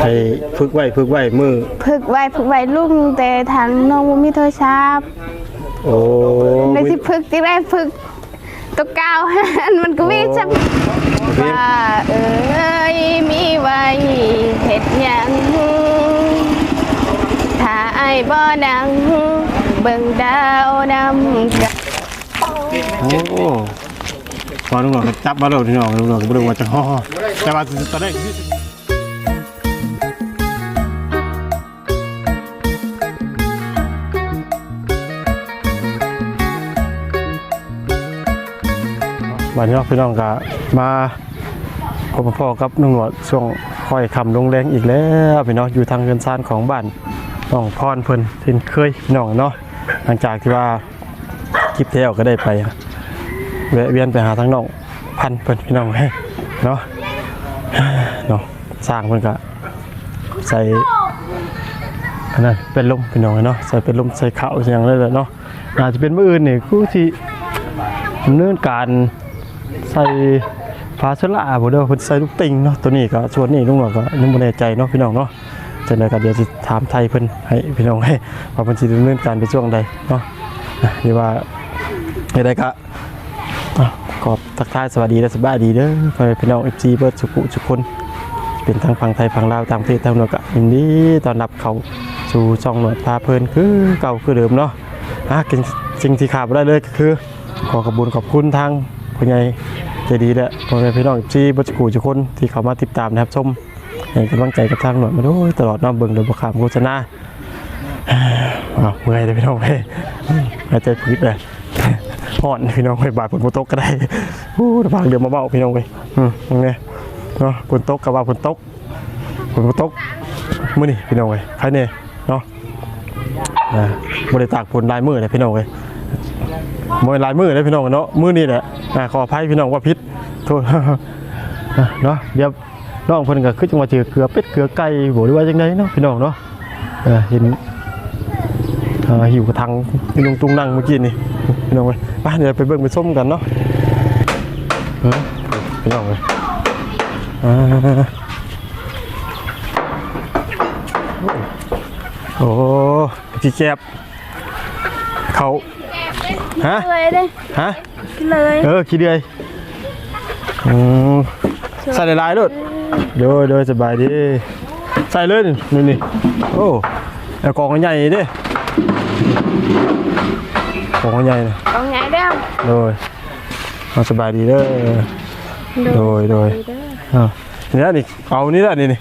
ให้ฝึกไว้ฝึกไว้มือ ฝึกไว้ฝึกไว้ลุงแต่ทางน้องบ่มีโทรศัพท์โอ้ในที่ฝึกที่ได้ฝึกตัวเก่ามันก็มีจังว่าเอ้ยมีไว้เฮ็ดหยังถ้าไอ้ายบ่ดังเบิ่งดาวนำกันโอ้พอลุงหลอกก็จับมาแล้วพี่น้องลุงหลอกก็บ่รู้ว่าจะห่อแต่ว่าตอนแรก วันนี้พี่น้องก็มาพบพ่อกับนุ่งหนวดช่วงค่อยคำลงแรงอีกแล้วพี่น้องอยู่ทางเงินซานของบ้านน้องพรเพิ่นที่เคยพี่น้องเนาะหลังจากที่ว่าคลิปเที่ยวก็ได้ไปแวะเวียนไปหาทางน้องพันเพิ่นพี่น้องให้เนาะเนาะสร้างเพิ่นก็ใส่อันนั้นเป็นลมพี่น้องเนาะใส่เป็นลมใส่ข้าวใส่หยังเลยเนาะอาจจะเป็นมื้ออื่นนี่กูที่ดำเนินการ ใส่ฟ้าเชลาบ่เด้อเพิ่นใส่ลูกติงเนาะตัวนี้ก็ส่วนนี้ลุงหนวดก็ยังบ่แน่ใจเนาะพี่น้องเนาะจังได๋ก็เดี๋ยวสิถามไทยเพิ่นให้พี่น้องให้ว่าเพิ่นสิดำเนินการไปช่วงใดเนาะอะนี่ว่าใดๆก็ขอบทักทายสวัสดีและสบายดีเด้อพ่อพี่น้อง FC เบิดสุขุทุกคน เป็นทั้งฝั่งไทยฝั่งลาวต่างประเทศต่างโลกก็ยินดีต้อนรับเขาสู่ช่องหนวดพาเพลินคือเก่าคือเดิมเนาะอะกินสิ่งที่ขาดบ่ได้เลยก็คือ ขอขอบคุญขอบคุณทาง ผู้ใหญ่ใจดีและพ่อแม่พี่น้องที่บัจกูทุกคนที่เข้ามาติดตามนะครับชมให้กำลังใจกับทางหน่วยมาโดยตลอดน้องเบิ่งโดยบขามโฆษณาอ้าเมื่อยเลยพี่น้องเฮ้ยหายใจพืดเลยห่อนพี่น้องเฮ้ยบาดฝนตกก็ได้อู้ระวังเดี๋ยวมาเบาพี่น้องเฮ้ยอืมยังไงเนาะฝนตกกับว่าฝนตกฝนตกมื้อนี่พี่น้องเฮ้ยใครเนี่ยเนาะอ่าบริตากฝนลายมือเลยพี่น้องเฮ้ ยมวยลายมือเลยพี่น้องเนาะมือนี่แหละอ่าขออภัยพี่น้องว่าพิษโทษเนาะเดี๋ยวน้องเพิ่นก็คือจังว่าเจอเกลือเป็ดเกลือไก่บ่หรือว่าจังไดเนาะพี่น้องเนาะเห็นอ่าหิวกระทังพี่น้องตุงนั่งเมื่อกี้นี่พี่น้องไปเดี๋ยวไปเบิ่งไปส้มกันเนาะพี่น้องเว้ยโอ้พี่แก็บเขา ฮะเลยเด้ฮะเลยเออขี้เดือยอืมใส่หลายๆด้วยโดยโดยสบายดี ใส่เลยนี่นี่โอ้แอลกองใหญ่ดิกองใหญ่นะเอาไงเด้อโดยเอาสบายดีเด้อโดยโดยอ่านี่นี่เอานี่แหละนี่นี่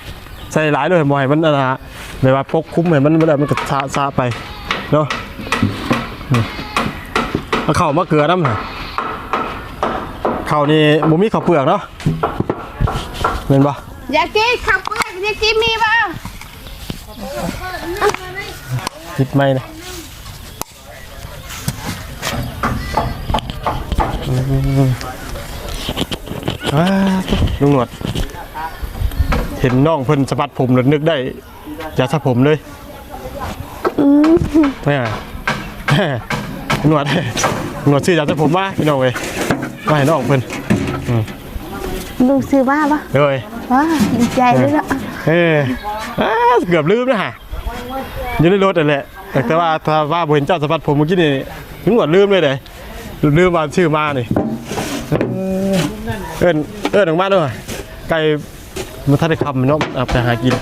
ใส่หลายเลยบ่ให้มันอะไรแบบว่าปกคุ้มให้มันเวลามันก็ซาซาไปเนาะ นี่เอาเข้าวมะเกลือน้ำหน่อยข้าวนี่บ่มีข้าวเปลือกเนาะเห็นปะอยากกินข้าวเปลือกอยากกินมีบ่คิดไหมนะอืมอ่าลุงหนวด เห็นน้องเพิ่นสะบัดผมแล้วนึกได้อยากสระผมเลยไม่อะลุง หนวดลุงหนวดชื่ออยากสระผมว่าพี่น้องเว้ยมาให้น้องเพิ่นลูกซื้อมาบ่เลยว้าดีใจเลยเนาะเอออ่าเกือบลืมนะฮะอยู่ในรถนั่นแหละแต่แต่ว่าถ้าว่าบ่เห็นเจ้าสะพัดผมเมื่อกี้นี่ถึงหวดลืมเลยเลยลืมมาชื่อมานี่เออเอิ้นเอิ้นออกมาด้วยไก่มันทันได้คำเนาะเอาไปหากิน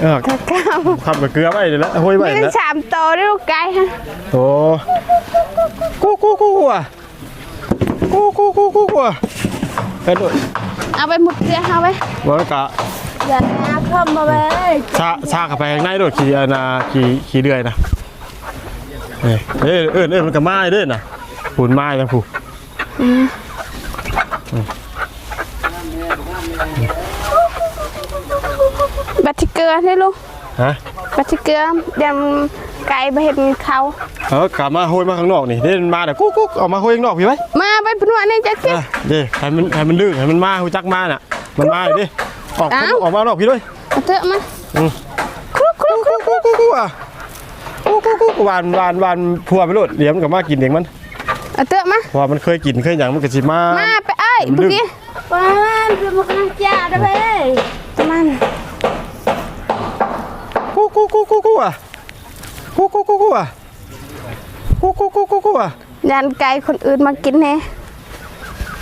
เออข้าวเก้าคำกับเกลือไว้เลยละห้อยไว้มีแล้วสามโตด้วยลูกไก่ฮะโอ้กูกูกูอะกูกูกูกูกูอะเอ็ดด้วยเอาไปหมดเกลือเอาไปว่ากะอย่าเข้ามาเลยชาชากับไปข้างในโดดขี่อานาขี่ขี่เดือยนะเอ้ยเอ้ยเอ้ยเอ้ยมันกับไม้เด้อนะปูนไม้นะผู้ บัตรเก ลือนี่ลูกฮะบัตรเกลือยังไก่ไปเห็นเขาเออกลับมาโหยมาข้างนอกนี่เด้มันมาเดี๋ยวกุ๊กกุ๊กออกมาโหยข้างนอกพี่ไว้มาไปพนวดนี่จะกินอะเด้ให้มันให้มันดื้อให้มันมาหูจักมาน่ะ มันมาดิออกอ้าวออกมาข้างนอกพี่ด้วยเอาเถอะมาอืมครุกครุกครุกกุ๊กกุ๊กกุ๊กอะกุ๊กกุ๊กกุ๊กหวานหวานหวานพัวไปโลดเดี๋ยวมันกับมากินเองมันเอาเถอะมาเพราะว่ามันเคยกินเคยอย่างมันก็สิมา มาไปเอ้ยมันดื้เมื่ออ กี้ปานเป็นมากระจ่าได้ไปประมาณ กูกูอะกูกูกูกูอะกูกูกูกูกูอะยันไก่คนอื่นมากินแน่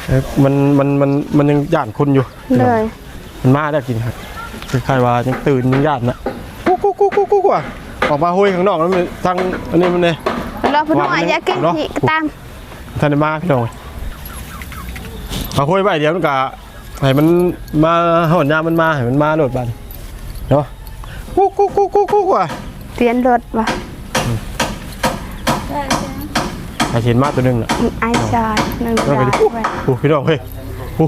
เอ้ยมันมันมันมันยังย่านคนอยู่เลยมันมาได้กินครับคือใครว่ายังตื่นยังย่านนะกูกูกูกูกูกูอะออกมาห้ยข้างนอกแล้วมันทางอันนี้มันเนี่ยเราพน้องว่ามันอยากกินเนาะที่ตามท่านได้มาพี่น้องมาห้ยไปเดี๋ยวมันกะให้มันมาหอนยามมันมาให้มันมาโดดบันเนาะ กูกูกูกูกูกูอะเตียนรถว่ะไอเห็นมาตัวหนึงน่ะไอชายหนึ่งน้องไปดาดิวไว้โอ้พี่น้องเฮ้ยโอ้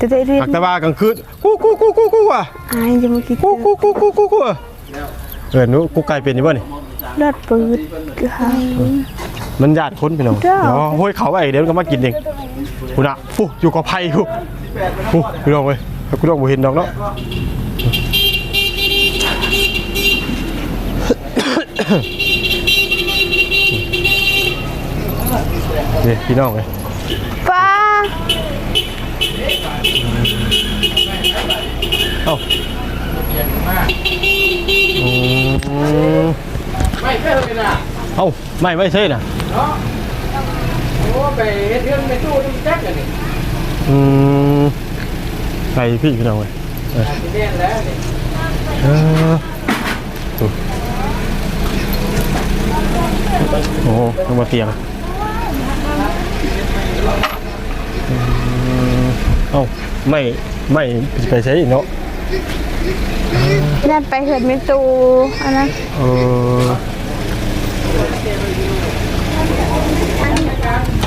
จะได้เรียนหักตะบากลางคืนกูกูกูกูกูอะไอจะมากินกูกูกูกูกูกูอะเออหนูกูไกลเป็นอยู่บ่นี่รถปืดก็ให้มันญาติคนพี่น้องเจ้า เดี๋ยวห้ยเขาไปเดี๋ยวมันก็มากินเองกูน่ะปูอยู่กับไผ่กูปูพี่น้องเว้ยกูต้องบ่เห็นดอกเนาะ นี่พี่น้องเว้ยป้าเอ้าอืมไม่ใช่เลยนะเอ้าไม่ไม่ใช่น่ะเนาะโอ้ไปเฮ็ดเรื่องไปตู้นี่แจ๊กกันนี่อืมไปพี่พี่น้องเว้ยสิแน่นแล้วนี่เออ โอ้โหลงมาเตียงอืมเอ้าไม่ไม่ไปใช้เนาะยันไปเหินเมตูอันนั้นเออ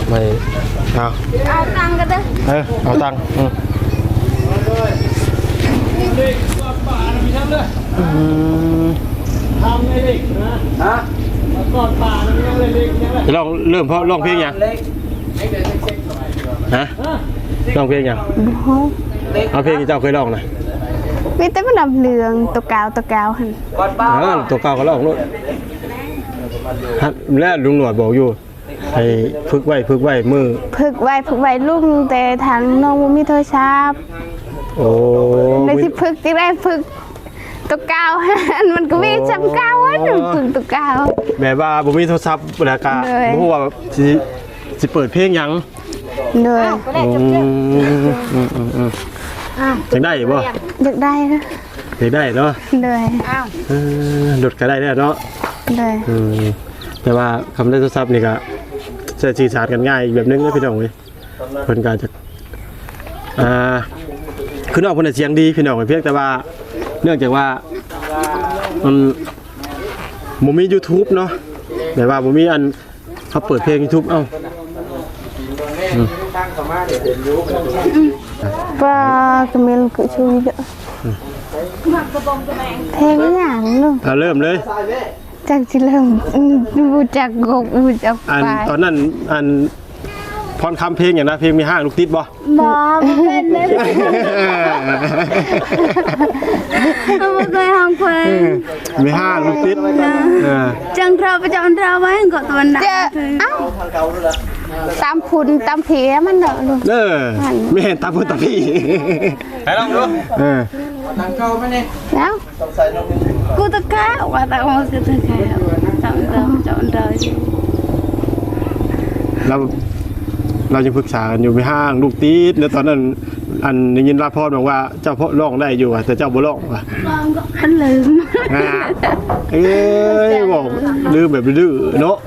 ไม่เอาเอาตังค์กันเด้อเออเอาตังค์อืมอืมทำเลยดิฮะ ก่อนป่านะยังเลยเล็กยังเลยจะลองเริ่มเพราะลองเพลงยังเล็กเล็กเล็กเล็กสบายฮะลองเพลงยังโอ้เอาเพลงที่เจ้าเคยลองหน่อยมีแต่มันดำเหลืองตัวกาวตัวกาวหันก่อนป่าเออตัวเก่าก็ลองนู่นฮะแล้วลุงหนวดบอกอยู่ให้ฝึกไว้ฝึกไว้มือฝึกไว้ฝึกไว้ลุงแต่ทางน้องบ่มีโทรศัพท์โอ้ในที่ฝึกที่ได้ฝึก ตัวกาวหันมันก็มีจำกาวหันฝึกตัวกาวแบบว่าบ่มีโทรศัพท์แล้วก็เลยบ่ฮู้ว่าสิสิเปิดเพลงหยังเลยอืมอืมอืมอืมจังได้บ่อยากได้นะอยากได้เนาะเลยเออดดก็ได้แล้วเนาะเลยอืมแต่ว่าคำได้โทรศัพท์นี่ก็จะสื่อสารกันง่ายอีกแบบนึงนะพี่น้องเว้ยเพิ่นก็จะอ่าคือนอกเพิ่นนะเสียงดีพี่น้องเพียงแต่ว่า เนื่องจากว่ามันบ่มี YouTube เนาะแต่ว่าบ่มีอันเขาเปิดเพลง YouTube เอ้าตั้งสมาธิเห็นรู้กันป้าก็มีลูกช่วยเด้อเพลงอย่างนึงเอาเริ่มเลย จากที่เริ่มอืมบูจากกบบูจากอันปลายตอนนั้นอัน พรคำเพลงอย่างนะเพลงมีห้างลูกติดบ่บอเป็นเลยเอามาเคยห้องเพลงมีห้างลูกติดเออจังเราประจำเราไว้ก่อนตะวันหนักเจอเอ้าตามพุนตามเพียมันเด้อลูกเออไม่เห็นตาพูดตาพี่ให้ลองดูเออตั้งเก่าไหมเนี่ยแล้วกูตะก้าว่าตะกมาคือตะก้าจังเราประจำเราเรา เราจะปรึกษากันอยู่ไม่ห้างลูกติดแล้วตอนนั้นอันได้ยินราพรบอกว่าเจ้าพ่อร้องได้อยู่อะแต่เจ้าบ่ร้องว่ะอันลืมอ่าเอ้ยบอกลืมแบบดื้อเนาะ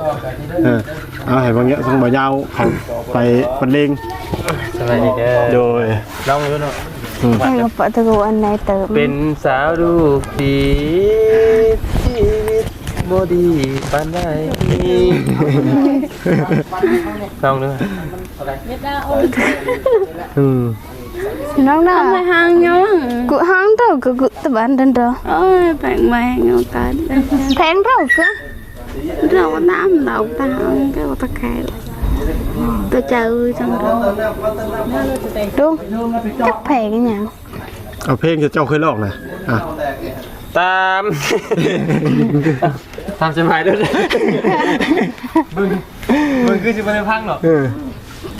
เออเอาให้บางอย่างต้องบ่ยาวเขาไปบรรเลงสวัสดีเด้อโดยลองดูเนาะแค่กับปะตะโกอันไหนเติมเป็นสาวลูกดีชีวิตบ่ดีปานใดลองดู อืมน้องน่ะไม่ห่างยังกูห้องเท่ากับกูตะบันเดินเด้อโอ้ยแบ่งมาเงาตาแพงเท่าก็เราน้ำเร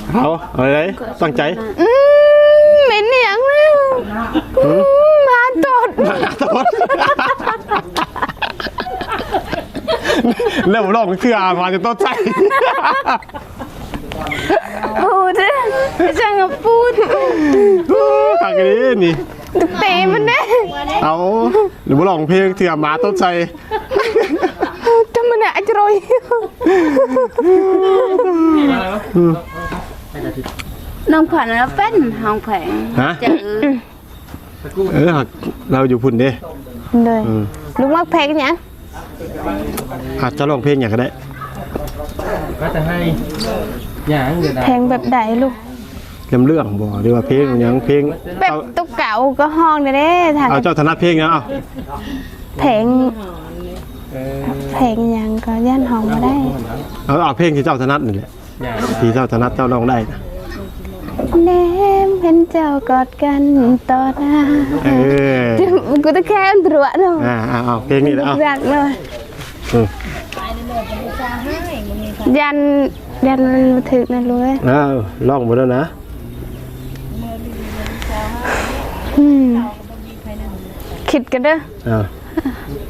เจอจังเราดูจักแพงอีหยังเอาเพลงที่เจ้าเคยร้องนะอะตามตามสบายเด้อมึงมึงคือสิบ่ได้พังหรอกเออเอาเอาเลยตั้งใจอืมเหม็นอีหยังแล้วอืมมาตดตะพดเริ่มร้องเทื่อมาจะต้นใจ พูดเด้อจังกับพูดทางนี้นี่ ตุกเตะมันเด้เอาหรือว่าร้องเพลงเทื่อมาต้นใจทำมันอะจรอย น้องขวัญแล้วเป็นห้องแผงฮะเจอเออเราอยู่พุ่นเด้เลยอืมลุงมักเพลงยังอาจจะร้องเพลงอย่างก็ได้ ก็จะให้อย่างเดี๋ยวนะเพลงแบบใดลูก เรื่องเรื่องบ่หรือว่าเพลงหยังเพลงแบบเอาตุกเก่าก็ห้องเด้เด้ทางเอาเจ้าธนัดเพลงนะเอาเพลงเพลงยังก็ย่านห้องมาได้เอาเอาเพลงที่เจ้าธนัดนี่แหละอย่าง ที่เจ้าธนัดเจ้าร้องได้นะแนมเห็นเจ้ากอดกันต่อหน้าเออกูตะแคงตรวจเนาะอ่าเอาเอาเพลงนี้แหละเอารักเลยอืมยันยันมันมาถึกนั่นเลยเอาร้องหมดแล้วนะอืมคิดกันเด้อเอา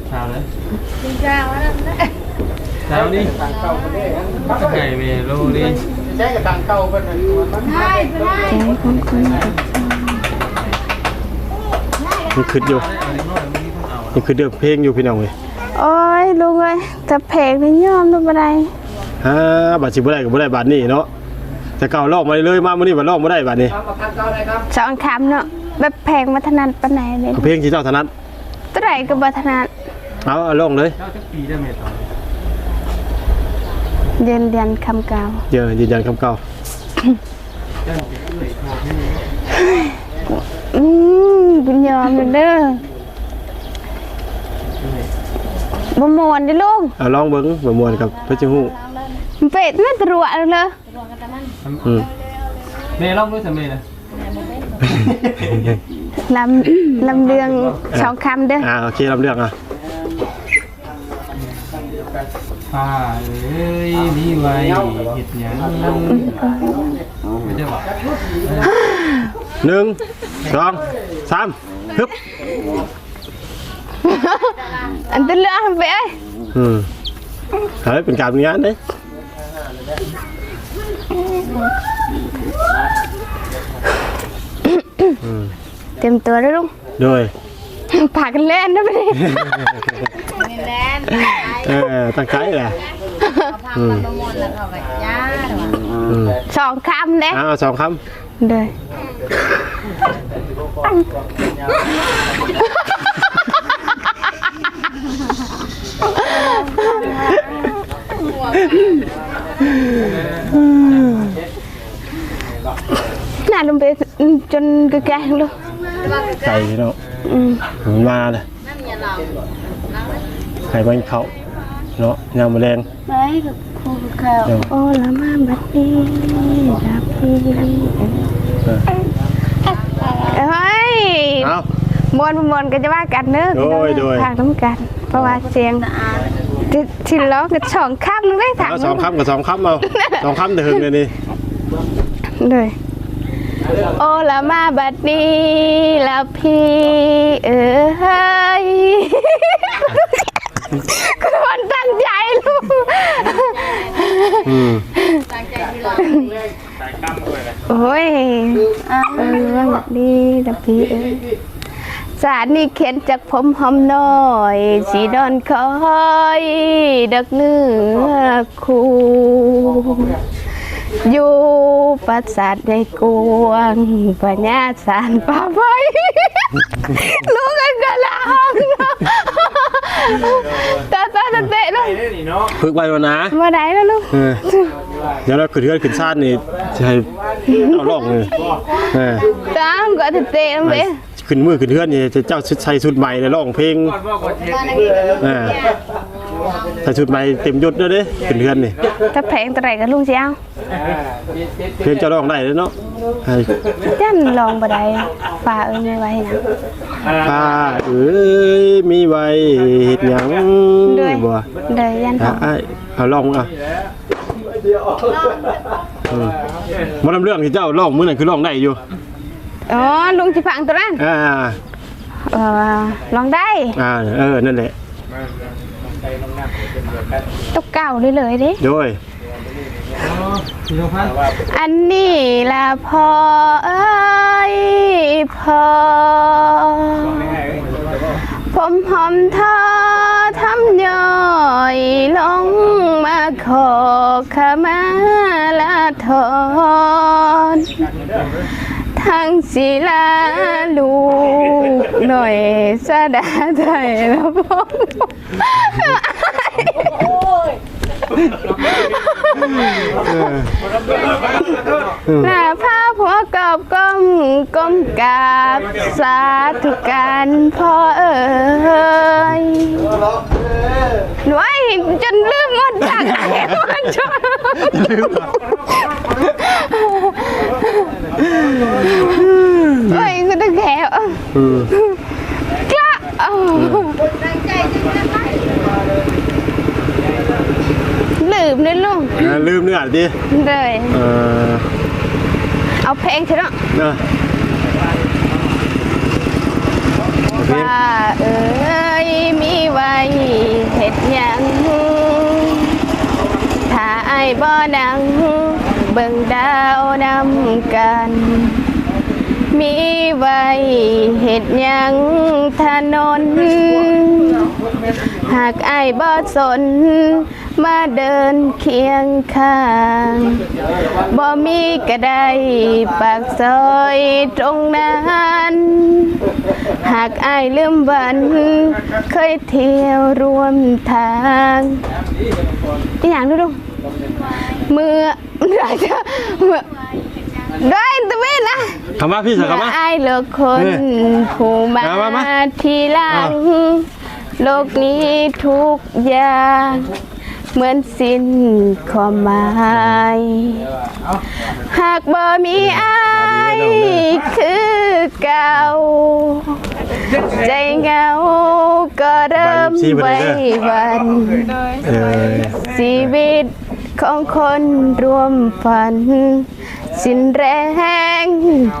เช้าเลยเช้า ดิไก่เมโลดิใช้กับตังเก่าเป็นอันนี้มันมันคืดอยู่มันคือเดือเพลงอยู่พี่น้องเว้ยโอ้ยลุงเอ้ยแต่เพลงนี่ยอมดูบ่ได้ฮ่าบาดสิบ่ได้ก็บ่ได้บาดนี้เนาะแต่เก่าร้องมาเลยมามื้อนี้บ่ร้องบ่ได้บาดนี้เอากับทางเก่าได้ครับสองคำเนาะแบบเพลงมาถนัดปานไหนเลยเอาเพลงที่เจ้าถนัดตัวไหนก็บ่ถนัดเอาเอาร้องเลยเช้าจะปีได้ไหมตอนเรี ยนเรียนคำเก่าเดี๋ยวยืนยันคำเก่าอืมบุญยอมเด้อบ่มวนเดิลุงเอาร้องเบิ่งบ่ม่วนกับเพชรฮู้มันเป็ดไม่ตรวจเลยอืมเมย์ร้องด้วยสเมย์นะลำลำเรืองสองคำเด้ออ่าโอเครับเรื่องอะ ป้าเอ้ยมีไว้เห็ดหยังไม่ได้บอกหนึ่งสองสามฮึบอันตะเลือกไปเอ้ยอืมเฮ้ยเป็นการเป็นงานเด้เต็มตัวแล้วลุงโดยพากันเล่นนะไปดิ เออตั้งใจแหละอืมอืมสองคำเด้อ่าเอาสองคเด้อน่าลงไปจนกระแกงลูกำไก่เนาะอืมมันมาเลยไก่มันเขา เนาะยามแมลงไปกับครูเขาเดี๋ยวโอ้ละมาบัดนี้รับพี่เออเฮ้ยเอามวนบ่มวนก็จะว่ากันเนอะโดยโดย ทางน้ำกัน เพราะว่าเสียงที่ที่ร้องกันสองคำนึงได้ทางเอาสองคำกับสองคำเอาสองคำเดือดเลยนี่เลยโอ้ละมาบัดนี้แล้วพี่เอ้ย คุณคนตั้งใจลูกอืมโอ้ยเออว่าบัดนี้แล้วพี่เอ้ยสารนี่เข็นจากผมหอมน้อย สีดอนคอยดักเนื้อคู่อยู่ปราสาทในกวงปัญญาสารป่าไฟรู้กันกันละห้องเนาะตาตาตาเตะเลยฝึกไว้วันนะมาไหนแล้วลูกเออเดี๋ยวเราขึ้นเทือนขึ้นชาตินี่จะให้เอาลอกเลยเออตามก็ตาเตะลงไปขึ้นมือขึ้นเทือนนี่จะเจ้าใส่ชุดใหม่เลยร้องเพลงเออ ใส่ชุดใหม่เต็มยศด้วยเด้ขึ้นเทือนนี่ถ้าแพงตัวไหนกันลุงเจ้าเพลงเจะร้องได้เลยเนาะให้จันลองบ่ได้ฝ่าเอ้ยไม่ไหวนะป้าเอ้ยมีไว้เฮ็ดหยังด้วยบ่เดยยันทอะองอ้ายเอาลองอะอืมบ่นำเรื่องที่เจ้าร้องมื้อนั้นคือร้องได้อยู่อ๋อลุงสิฟังตัวนั้นอ่าเออลองได้อ่าเออนั่นแหละ ตกเก่าเลยเลยเด้โดยสี่หกพันอันนี้ล่ะพอเอ้ยพอผมหอมเธอทำย่อยลงมาขอขมาลาทอน ทั้งศิลาลูกหน่อยสะดาใจแล้วพ่อหน้าผ้าผัวกอบก้มก้มกราบสาธุการพ่อเอ๋ยหนูไอ้จนลืมหมดจากไหนมาจน โอ้ยก็ต้องแขวกล้าเอาลืมเลยลูกอ่าลืมเนื้อดิเลยเออเอาเพลงเถอะเนาะเนอะเพลงว่าเอ้ยมีไว้เห็ดหยังถ้าไอ้ายบ่ดัง เบิ่งดาวนำกัน มีไว้เห็ดยังถนน หากไอ้บ่สน มาเดินเคียงข้างบ่มีก็ได้ปากซอยตรงนั้นหากอายลืมวัน เคยเที่ยวร่วมทางอีหยังดูดู มื่ออาจจะเมื่อได้ตะเวนนะ คำว่าพี่สักคำว่า ไอายเลิกคนเออผู้มาเอามามาทีหลัง โลกนี้ทุกอย่าง เหมือนสิ้นความหมายหากบ่มีอายคือเก่า ใจเหงาก็เริ่มไว้วัน เออชีวิต ของคนรวมฝัน สิ้นแรง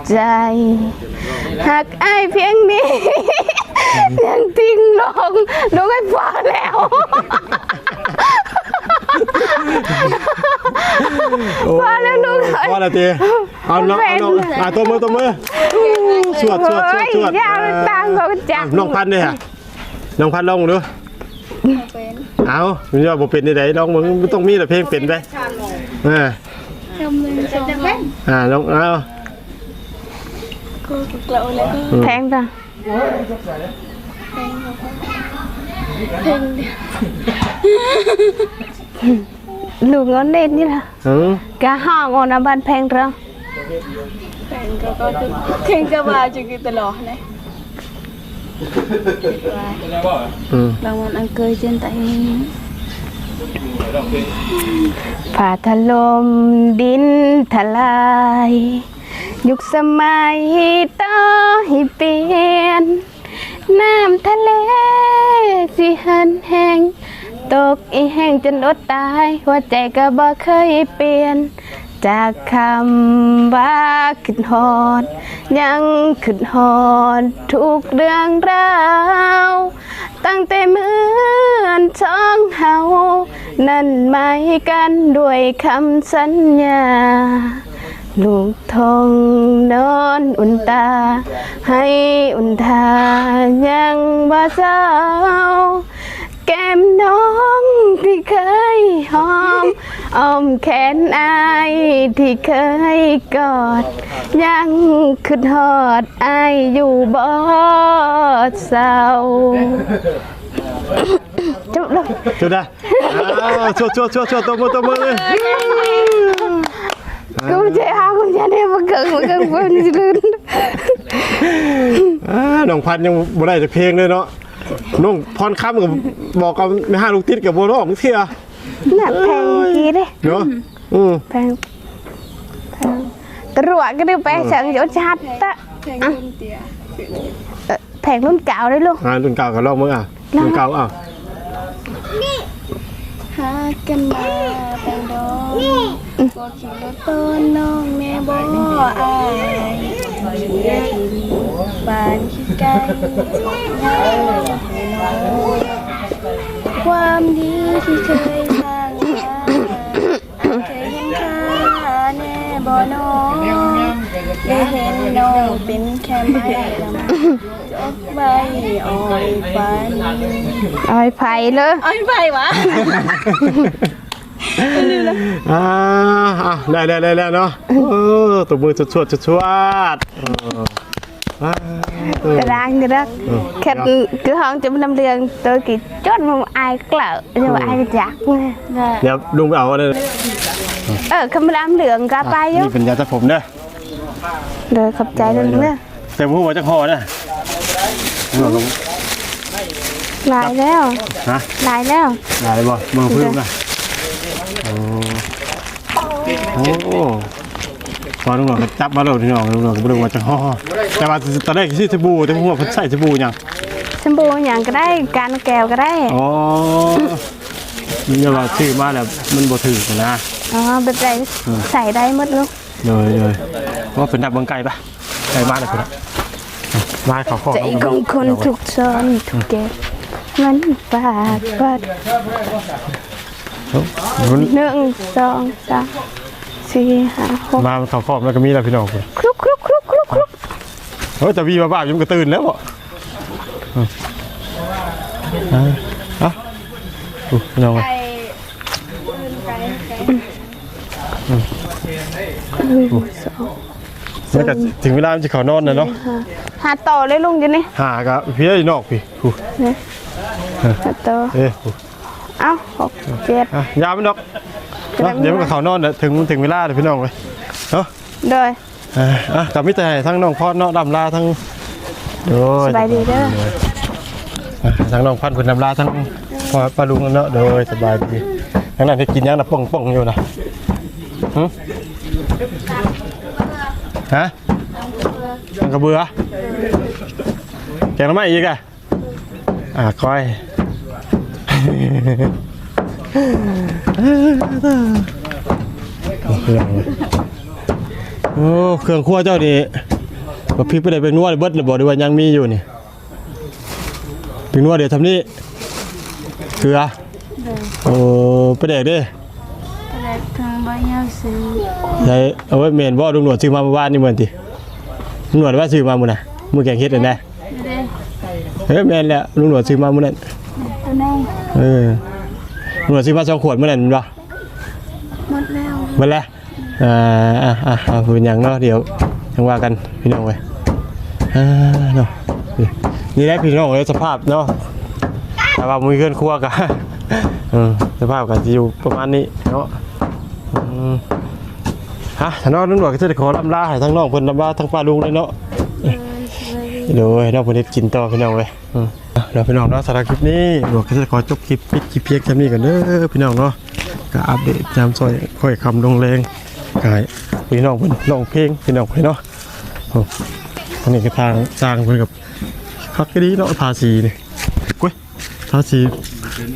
ใจ หากอายเพียงนี้ ยังทิ้งลงลงให้ฟ้าแล้ว พอแล้วลูกเอ้ย พอแล้วตีเอาน้องเอาน้องอะตัวมือตัวมือ สวดสวดสวดสวดโอ้ยยาวตังเขาจังน้องพันธุ์เนี่ยฮะน้องพันธุ์ลองดู เอามันจะบอกเป็นได้ลองมึงมันต้องมีแต่เพลงเป็นไปเออจำเลยจำเลยอ่าลองเอาแทงจ้ะลูกงอนเล่นนี่ล่ะกะห้องอนาบันแพงเรื่องเพงจะมาจะกิตลอดเลย อืม บางวันอันเกยเจนแต่ผ่าถลมดินทลาย ยุคสมัยต่อให้เปลี่ยน น้ำทะเลสิหันแห้งตกอีแห้งจนอดตาย หัวใจก็บ่เคยเปลี่ยน จากคำว่าขึ้นหอด ยังขึ้นหอดทุกเรื่องราว ตั้งแต่เหมือนช่องเฮา นั่นหมายกันด้วยคำสัญญา ลูกทองนอนอุ่นตา ให้อุ่นทายังบ่เศร้า แก้มน้องที่เคยหอมอ้อมแขนอายที่เคยกอด ยังขึ้นหอดอายอยู่บ่เศร้าจบแล้วจุดได้อ้าวชวดชวดชวดชวดตัวมือตัวมือกูจะเอากูจะได้มาเกิงมาเกิงเพิ่นสิลืนอ่าน้องพันธุ์ยังบ่ได้จะเพลงเลยเนาะ น้องพรคำกับบอกกับไม่ห้าลูกติดกับบัวร้องเที่ยน่ะแพงกี่เด้เนาะอืมแพงแพงตรวจก็ได้ไปสั่งโยชัดตะเพลงคุณเตียเอ่อแพงรุ่นเก่าเลยลูกอ่ารุ่นเก่ากับลองมึงอะรุ่นเก่าอะ หากันมาแต่งดองบ่ขี่รถต้นน้องแม่บ่อายบ้านขี้ไก่ความดีที่เคยสร้างมาเคยเห็นค่าแน่บ่น้อง ได้เห็นน้องเป็นแค่ไม้ลำจบใบอ่อยฟันอาไอ้ไผ่เลยอ้อยไปวะอ่าอะได้ได้ได้แล้วเนาะตัวมือชดชวดชดชวดกระด้างกระดักแค่คือห้องจะมันนำเรืองตัวกี่จดมันอายเกล่าจะว่าอายจักไงเดี๋ยวลุงไปเอาเลยเออคำรามเหลืองกาไปยู่นี่เป็นยาสระผมเด้อ เดี๋ยวขอบใจเลยเด้อเต็มหัวจะคอเด้อเอาลงลายแล้วฮะลายแล้วได้บ่มือพึ่งนะโอ้โอ้พอลุงหน่อยก็จับมาแล้วพี่น้องลุงหน่อยก็บ่รู้ว่าจะห่อแต่ว่าตอนแรกสิสบู่แต่หัวเพิ่นใส่สบู่หยังชมพูอย่างก็ได้การแก้วก็ได้อ๋อมันจะว่าชื่อมาแล้วมันบ่ถือกันนะอ๋อแบบไรใส่ได้หมดลูกเลยเลย ว่าเป็นดับเบังไก่ปะไก่บ้านเลยคุณมาเขาขอใจของคนทุกซอนทุกเก็บเงินบาทบาทมันหนึ่งสองสามสี่ห้าหกมาเขาขอบแล้วก็มีแล้วพี่น้องคุณครุกครุกครุกครุกครุกเฮ้ยแต่วีมาบ้ายังกระตื่นแล้วบ่อะอะอู้พี่น้องไก่อื่นไก่ไก่แล้วก็ถึงเวลามันจะเขานอนนะเนาะหาต่อเลยลุงอยู่นี่หากับพี่ไอ้นอกพี่อู้หาต่อเอ้ยอู้เอ้าหกเจ็ดอะยามันดอกเนาะเดี๋ยวมันก็เขานอนเดี๋ยวถึงถึงเวลาเดี๋ยวพี่น้องเลยเนาะโดยอะอะกับมิตรให้ทั้งน้องพอดเนาะดำลาทั้งโอ้ยสบายดีเด้ออะทั้งน้องพันธุ์คุณดำลาทั้งพ่อปลาลุงเนาะโดยสบายดีทั้งนั้นที่กินยังนะป่องป่องอยู่นะหึ ฮะมันกระเบือแกงน้ำไม้อีกอะอะก้อยเครื่องโอ้เครื่องครัวเจ้านี่บ่พริกไปได้เป็นนวดเบิดหรือบ่ดีว่ายังมีอยู่นี่เป็นนวดเดี๋ยวทำนี่เกลือโอ้ไปแดกเด้กระดาษทางใบยาวซื้อใช้เอาไว้เมนบ่ลุงหนวดซื้อมาเมื่อวานนี่เหมือนติลุงหนวดว่าซื้อมามื้อน่ะมื้อแกงเฮ็ดนั่นแหละเด้เฮ้ยแม่นแหละลุงหนวดซื้อมามื้อนั้นตัวนี้เออลุงหนวดซื้อมาสองขวดมื้อนั้นแม่นบ่หมดแล้วเบิดแล้วอ่าอะอะเป็นหยังเนาะเดี๋ยวจังว่ากันพี่น้องเว้ยอ่าเนาะนี่แหละพี่น้องเอ้ยสภาพเนาะแต่ว่ามือเคลื่อนครัวกันสภาพก็จะอยู่ประมาณนี้เนาะ ฮะถ้าน้องนุ่นบอกก็จะได้ขอลำลาให้ทั้งน้องเพิ่นลำลาทั้งป้าลุงเลยเนาะเดี๋ยวให้น้องเพิ่นได้กินต่อพี่น้องเว้ยอืมอะเดี๋ยวพี่น้องเนาะสำหรับคลิปนี้บอกก็จะขอจบคลิปปิดคลิปเพียงแค่นี้ก่อนเด้อพี่น้องเนาะก็อัปเดตยามซอยค่อยคำลงแรงกายพี่น้องเพิ่นร้องเพลงพี่น้องเพิ่นเนาะโอ้อันนี้ก็ทางสร้างเพิ่นกับคักก็ดีเนาะภาษีนี่กุ้ยภาษี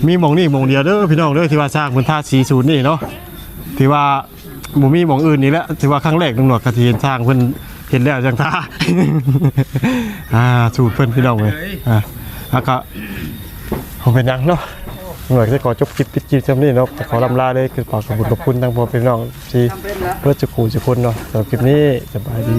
มีหมองนี่หมองเดียวเด้อพี่น้องเด้อที่ว่าสร้างบนท่าสีศูนย์นี่เนาะ ที่ว่าบ่มีหมองอื่นนี่แหละที่ว่าครั้งแรกตำรวจกระเทียนสร้างเพิ่นเห็นแล้วจังท่า อ่าสูตรเพิ่นพี่น้องเลยอ่าแล้วก็ผมเป็นหยังเนาะตำรวจจะขอจบคลิปปิดคลิปจำนี่เนาะขอลำลาเลยคือขอขอบคุณขอบคุณทั้งพ่อพี่น้องที่เพื่อจะขู่จะคนเนาะสำหรับคลิปนี้สบายดี